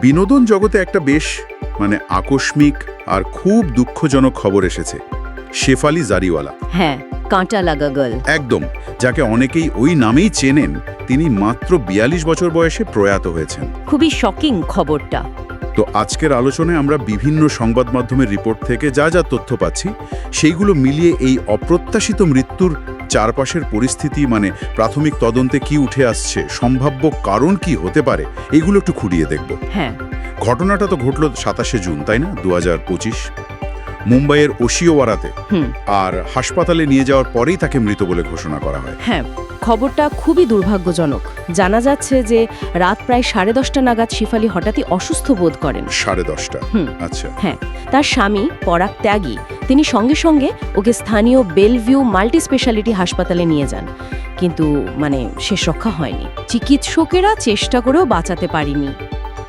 বিনোদন জগতে একটা বেশ মানে আকস্মিক আর খুব দুঃখজনক খবর এসেছে। শেফালি জারিওয়ালা। হ্যাঁ কাঁটা লাগা গল একদম যাকে অনেকেই ওই নামেই চেনেন তিনি মাত্র বিয়াল্লিশ বছর বয়সে প্রয়াত হয়েছেন। খুবই শকিং খবরটা। তো আজকের আলোচনায় আমরা বিভিন্ন সংবাদ মাধ্যমের রিপোর্ট থেকে যা যা তথ্য পাচ্ছি সেইগুলো মিলিয়ে এই অপ্রত্যাশিত মৃত্যুর চারপাশের পরিস্থিতি মানে প্রাথমিক তদন্তে কি উঠে আসছে সম্ভাব্য কারণ কি হতে পারে এগুলো একটু খুঁড়িয়ে দেখব। হ্যাঁ। ঘটনাটা তো ঘটল সাতাশে জুন তাই না? দু হাজার পঁচিশ। মুম্বাইয়ের ওশিওয়ারাতে আর হাসপাতালে নিয়ে যাওয়ার পরেই তাকে মৃত বলে ঘোষণা করা হয়। হ্যাঁ। খবরটা খুবই দুর্ভাগ্যজনক। জানা যাচ্ছে যে রাত প্রায় সাড়ে দশটা নাগাদ শিফালি হঠাৎই অসুস্থ বোধ করেন। সাড়ে দশটা। আচ্ছা। হ্যাঁ তার স্বামী পরাগ ত্যাগী তিনি সঙ্গে সঙ্গে ওকে স্থানীয় বেলভিউ মাল্টি স্পেশালিটি হাসপাতালে নিয়ে যান। কিন্তু মানে শেষ রক্ষা হয়নি। চিকিৎসকেরা চেষ্টা করেও বাঁচাতে পারিনি।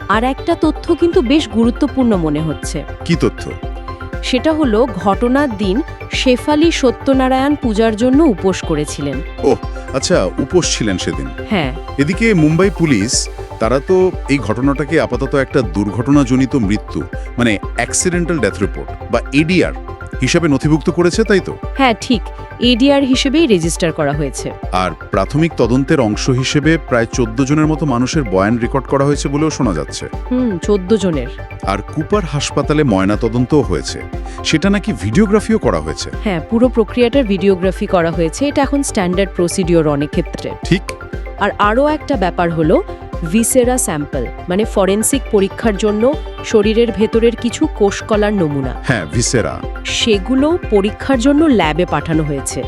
আর একটা তথ্য কিন্তু বেশ গুরুত্বপূর্ণ মনে হচ্ছে। কি তথ্য? সেটা হলো ঘটনার দিন শেফালি সত্যনারায়ণ পূজার জন্য উপোস করেছিলেন। আচ্ছা উপোস ছিলেন সেদিন। হ্যাঁ। এদিকে মুম্বাই পুলিশ তারা তো এই ঘটনাটাকে আপাতত একটা দুর্ঘটনাজনিত মৃত্যু মানে অ্যাক্সিডেন্টাল ডেথ রিপোর্ট বা এডিআর হিসাবে নথিভুক্ত করেছে তাই তো? হ্যাঁ ঠিক। এডিআর হিসেবেই রেজিস্টার করা হয়েছে। আর প্রাথমিক তদন্তের অংশ হিসেবে প্রায় চোদ্দ জনের মতো মানুষের বয়ান রেকর্ড করা হয়েছে বলেও শোনা যাচ্ছে। হুম চোদ্দ জনের। আর কুপার হাসপাতালে ময়না তদন্তও হয়েছে। সেটা নাকি ভিডিওগ্রাফিও করা হয়েছে? হ্যাঁ পুরো প্রক্রিয়াটার ভিডিওগ্রাফি করা হয়েছে। এটা এখন স্ট্যান্ডার্ড প্রসিডিওর অনেক ক্ষেত্রে। ঠিক। আর আরও একটা ব্যাপার হলো ভিসেরা স্যাম্পল মানে ফরেন্সিক পরীক্ষার জন্য শরীরের ভেতরের কিছু কোষকলার নমুনা। হ্যাঁ ভিসেরা। সেগুলো পরীক্ষার জন্য ল্যাবে পাঠানো হয়েছে।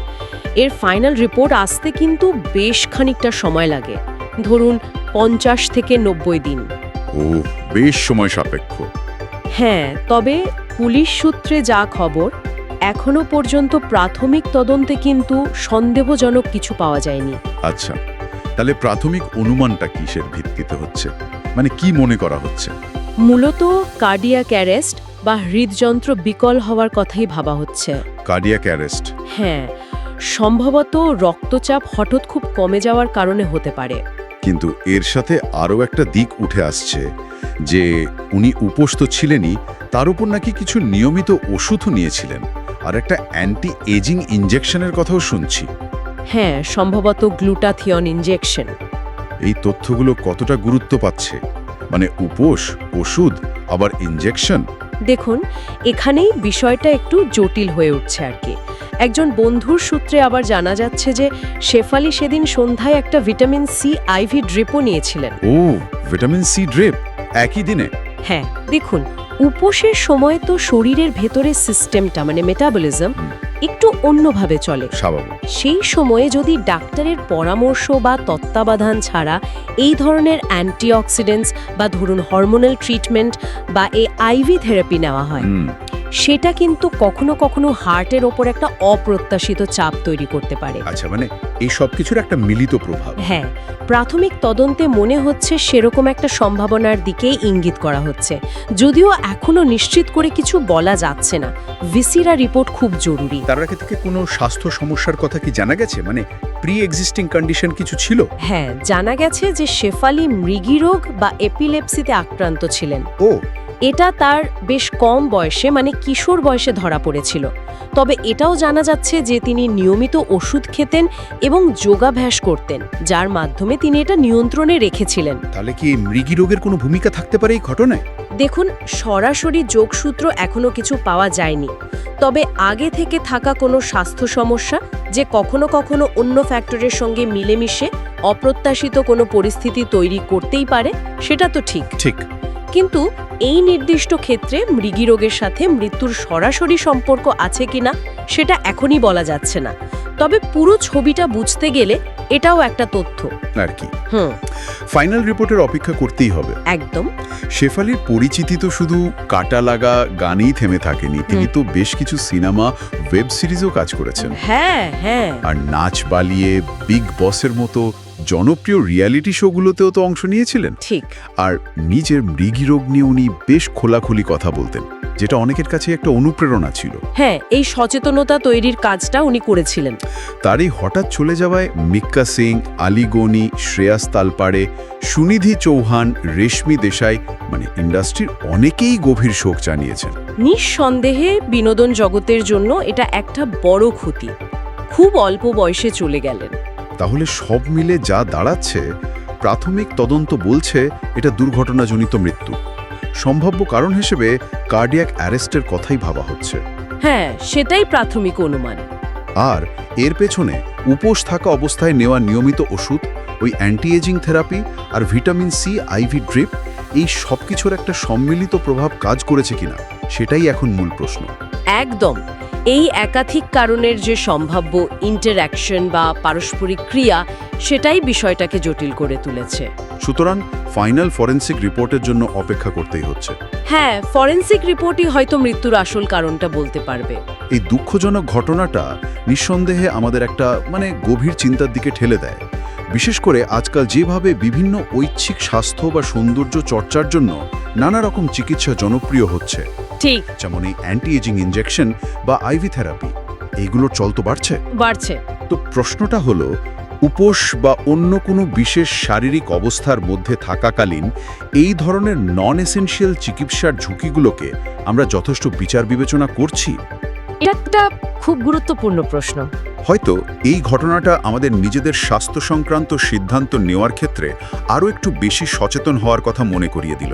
এর ফাইনাল রিপোর্ট আসতে কিন্তু বেশ খানিকটা সময় লাগে। ধরুন পঞ্চাশ থেকে নব্বই দিন। ও বেশ সময় সাপেক্ষ। হ্যাঁ তবে পুলিশ সূত্রে যা খবর এখনও পর্যন্ত প্রাথমিক তদন্তে কিন্তু সন্দেহজনক কিছু পাওয়া যায়নি। আচ্ছা তাহলে প্রাথমিক অনুমানটা কিসের ভিত্তিতে হচ্ছে? মানে কি মনে করা হচ্ছে? মূলত কার্ডিয়াক অ্যারেস্ট বা হৃদযন্ত্র বিকল হওয়ার কথাই ভাবা হচ্ছে। কার্ডিয়াক অ্যারেস্ট হ্যাঁ সম্ভবত রক্তচাপ হঠাৎ খুব কমে যাওয়ার কারণে হতে পারে। কিন্তু এর সাথে আরও একটা দিক উঠে আসছে যে উনি উপোস তো ছিলেনই তার উপর নাকি কিছু নিয়মিত ওষুধও নিয়েছিলেন। আর একটা অ্যান্টি এজিং ইঞ্জেকশনের কথাও শুনছি। হ্যাঁ সম্ভবত গ্লুটাথিয়ন ইনজেকশন এই তথ্যগুলো কতটা গুরুত্ব পাচ্ছে? মানে উপোস ওষুধ আবার ইঞ্জেকশন দেখুন এখানেই বিষয়টা একটু জটিল হয়ে উঠছে আর কি। একজন বন্ধুর সূত্রে আবার জানা যাচ্ছে যে শেফালি সেদিন সন্ধ্যায় একটা ভিটামিন সি আইভি ড্রিপও নিয়েছিলেন। ও ভিটামিন সি ড্রিপ একই দিনে? হ্যাঁ দেখুন উপোসের সময় তো শরীরের ভেতরের সিস্টেমটা মানে মেটাবলিজম। একটু অন্যভাবে চলে। স্বাভাবিক। সেই সময়ে যদি ডাক্তারের পরামর্শ বা তত্ত্বাবধান ছাড়া এই ধরনের অ্যান্টিঅক্সিডেন্টস বা ধরুন হরমোনাল ট্রিটমেন্ট বা এই আইভি থেরাপি নেওয়া হয় সেটা কিন্তু কখনো কখনো হার্টের ওপর একটা অপ্রত্যাশিত চাপ তৈরি করতে পারে। আচ্ছা মানে এই সব কিছুর একটা মিলিত প্রভাব। হ্যাঁ প্রাথমিক তদন্তে মনে হচ্ছে সেরকম একটা সম্ভাবনার দিকেই ইঙ্গিত করা হচ্ছে। যদিও এখনও নিশ্চিত করে কিছু বলা যাচ্ছে না। ভিসিরা রিপোর্ট খুব জরুরি। তার আগে থেকে কোনো স্বাস্থ্য সমস্যার কথা কি জানা গেছে? মানে প্রি এক্সিস্টিং কন্ডিশন কিছু ছিল? হ্যাঁ জানা গেছে যে শেফালি মৃগীরোগ বা এপিলেপসিতে আক্রান্ত ছিলেন। ও এটা তার বেশ কম বয়সে মানে কিশোর বয়সে ধরা পড়েছিল। তবে এটাও জানা যাচ্ছে যে তিনি নিয়মিত ওষুধ খেতেন এবং যোগাভ্যাস করতেন যার মাধ্যমে তিনি এটা নিয়ন্ত্রণে রেখেছিলেন। তাহলে কি মৃগী রোগের কোনো ভূমিকা থাকতে পারে এই ঘটনায়? দেখুন সরাসরি যোগসূত্র এখনও কিছু পাওয়া যায়নি। তবে আগে থেকে থাকা কোনো স্বাস্থ্য সমস্যা যে কখনো কখনো অন্য ফ্যাক্টরের সঙ্গে মিলেমিশে অপ্রত্যাশিত কোনো পরিস্থিতি তৈরি করতেই পারে সেটা তো ঠিক। ঠিক। কিন্তু এই নির্দিষ্ট ক্ষেত্রে মৃগী রোগের সাথে মৃত্যুর সরাসরি সম্পর্ক আছে কিনা সেটা এখনই বলা যাচ্ছে না। তবে পুরো ছবিটা বুঝতে গেলে এটাও একটা তথ্য। আর কি। হুম। ফাইনাল রিপোর্টের অপেক্ষা করতেই হবে। একদম। শেফালির পরিচিতি তো শুধু কাটা লাগা গানেই থেমে থাকেনি। তিনি তো বেশ কিছু সিনেমা ওয়েব সিরিজেও কাজ করেছেন। হ্যাঁ হ্যাঁ। আর নাচ বালিয়ে বিগ বসের মতো জনপ্রিয় রিয়ালিটি শোগুলোতেও তো অংশ নিয়েছিলেন। ঠিক। আর নিজের মৃগী রোগ নিয়ে উনি বেশ খোলাখুলি কথা বলতেন যেটা অনেকের কাছে একটা অনুপ্রেরণা ছিল। হ্যাঁ এই সচেতনতা তৈরির কাজটা উনি করেছিলেন। তারই হঠাৎ চলে যাওয়ায় মিক্কা সিং আলিগনি শ্রেয়াস তালপাড়ে সুনিধি চৌহান রেশমি দেশাই মানে ইন্ডাস্ট্রির অনেকেই গভীর শোক জানিয়েছেন। নিঃসন্দেহে বিনোদন জগতের জন্য এটা একটা বড় ক্ষতি। খুব অল্প বয়সে চলে গেলেন। তাহলে সব মিলে যা দাঁড়াচ্ছে প্রাথমিক তদন্ত বলছে এটা দুর্ঘটনাজনিত মৃত্যু। সম্ভাব্য কারণ হিসেবে কার্ডিয়াক অ্যারেস্টের কথাই ভাবা হচ্ছে। হ্যাঁ সেটাই প্রাথমিক অনুমান। আর এর পেছনে উপোস থাকা অবস্থায় নেওয়া নিয়মিত ওষুধ ওই অ্যান্টি এজিং থেরাপি আর ভিটামিন সি আইভি ড্রিপ এই সব কিছুর একটা সম্মিলিত প্রভাব কাজ করেছে কিনা সেটাই এখন মূল প্রশ্ন। একদম। এই একাধিক কারণের যে সম্ভাব্য ইন্টারঅ্যাকশন বা পারস্পরিক ক্রিয়া সেটাই বিষয়টাকে জটিল করে তুলেছে। সুতরাং ফাইনাল ফরেন্সিক রিপোর্টের জন্য অপেক্ষা করতেই হচ্ছে। হ্যাঁ ফরেনসিক রিপোর্টই হয়তো মৃত্যুর আসল কারণটা বলতে পারবে। এই দুঃখজনক ঘটনাটা নিঃসন্দেহে আমাদের একটা মানে গভীর চিন্তার দিকে ঠেলে দেয়। বিশেষ করে আজকাল যেভাবে বিভিন্ন ঐচ্ছিক স্বাস্থ্য বা সৌন্দর্য চর্চার জন্য নানা রকম চিকিৎসা জনপ্রিয় হচ্ছে। ঠিক। যেমন এই অ্যান্টি এজিং ইনজেকশন বা আইভি থেরাপি এইগুলোর চল তো বাড়ছে। বাড়ছে। তো প্রশ্নটা হলো উপোস বা অন্য কোনো বিশেষ শারীরিক অবস্থার মধ্যে থাকাকালীন এই ধরনের নন এসেনশিয়াল চিকিৎসার ঝুঁকিগুলোকে আমরা যথেষ্ট বিচার বিবেচনা করছি? এটা একটা খুব গুরুত্বপূর্ণ প্রশ্ন। হয়তো এই ঘটনাটা আমাদের নিজেদের স্বাস্থ্য সংক্রান্ত সিদ্ধান্ত নেওয়ার ক্ষেত্রে আরও একটু বেশি সচেতন হওয়ার কথা মনে করিয়ে দিল।